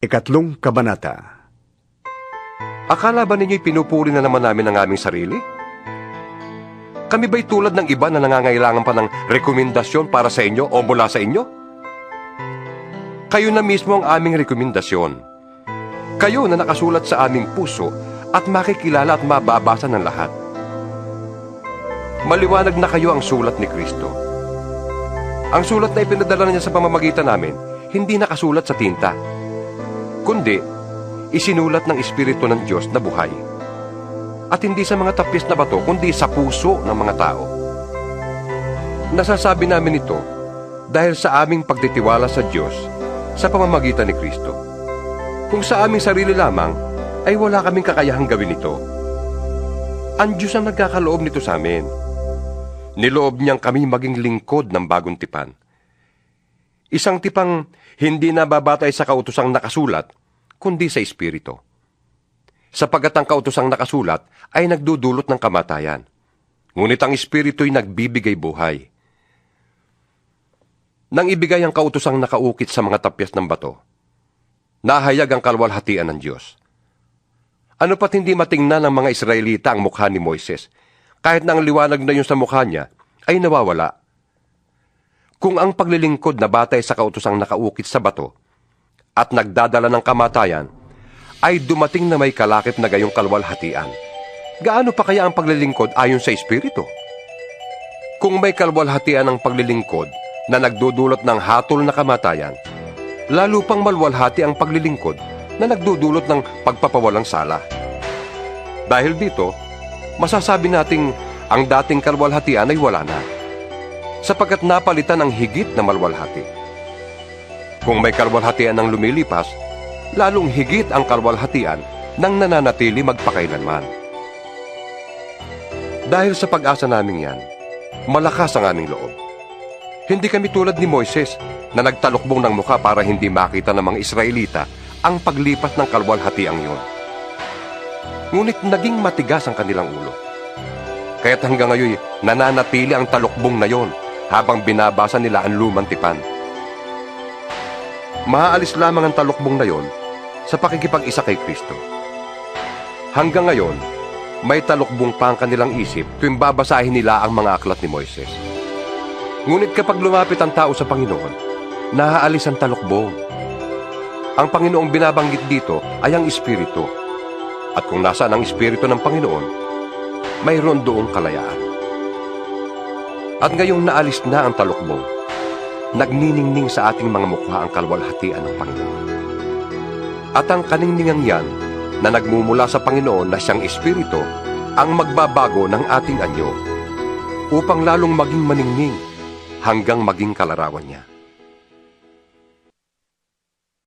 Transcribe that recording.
Ikatlong Kabanata Akala ba ninyo'y pinupuri na naman namin ang aming sarili? Kami ba'y tulad ng iba na nangangailangan pa ng rekomendasyon para sa inyo o mula sa inyo? Kayo na mismo ang aming rekomendasyon. Kayo na nakasulat sa aming puso at makikilala at mababasa ng lahat. Maliwanag na kayo ang sulat ni Kristo. Ang sulat na ipinadala niya sa pamamagitan namin, hindi nakasulat sa tinta, kundi isinulat ng Espiritu ng Diyos na buhay. At hindi sa mga tapis na bato, kundi sa puso ng mga tao. Nasasabi namin ito dahil sa aming pagtitiwala sa Diyos sa pamamagitan ni Kristo. Kung sa aming sarili lamang, ay wala kaming kakayahang gawin ito. Ang Diyos ang nagkakaloob nito sa amin. Niloob niyang kami maging lingkod ng bagong tipan. Isang tipang hindi nababatay sa kautosang nakasulat, kundi sa Espiritu. Sapagat ang kautosang nakasulat ay nagdudulot ng kamatayan. Ngunit ang Espiritu'y nagbibigay buhay. Nang ibigay ang kautosang nakaukit sa mga tapyas ng bato, nahayag ang kalwalhatian ng Diyos. Ano pat hindi matingnan ng mga Israelita ang mukha ni Moises, kahit na ang liwanag na yun sa mukha niya ay nawawala. Kung ang paglilingkod na batay sa kautosang nakaukit sa bato at nagdadala ng kamatayan, ay dumating na may kalakip na gayong kalwalhatian. Gaano pa kaya ang paglilingkod ayon sa Espiritu? Kung may kalwalhatian ang paglilingkod na nagdudulot ng hatol na kamatayan, lalo pang malwalhati ang paglilingkod na nagdudulot ng pagpapawalang sala. Dahil dito, masasabi nating ang dating kalwalhatian ay wala na, sapagkat napalitan ang higit na malwalhati. Kung may kalwalhatian ang lumilipas, lalong higit ang kalwalhatian nang nananatili magpakailanman. Dahil sa pag-asa namin yan, malakas ang aming loob. Hindi kami tulad ni Moises na nagtalukbong ng mukha para hindi makita ng mga Israelita ang paglipas ng kalwalhatiang yun. Ngunit naging matigas ang kanilang ulo. Kaya't hanggang ngayon nananatili ang talukbong na yon habang binabasa nila ang lumang tipan. Maaalis lamang ang talukbong na yon sa pakikipag-isa kay Kristo. Hanggang ngayon, may talukbong pa ang kanilang isip tuwing babasahin nila ang mga aklat ni Moises. Ngunit kapag lumapit ang tao sa Panginoon, naaalis ang talukbong. Ang Panginoong binabanggit dito ay ang Espiritu. At kung nasaan ang Espiritu ng Panginoon, mayroon doong kalayaan. At ngayong naalis na ang talukbong, nagniningning sa ating mga mukha ang kalwalhatian ng Panginoon. At ang kaningningang yan na nagmumula sa Panginoon na siyang Espiritu ang magbabago ng ating anyo upang lalong maging maningning hanggang maging kalarawan niya.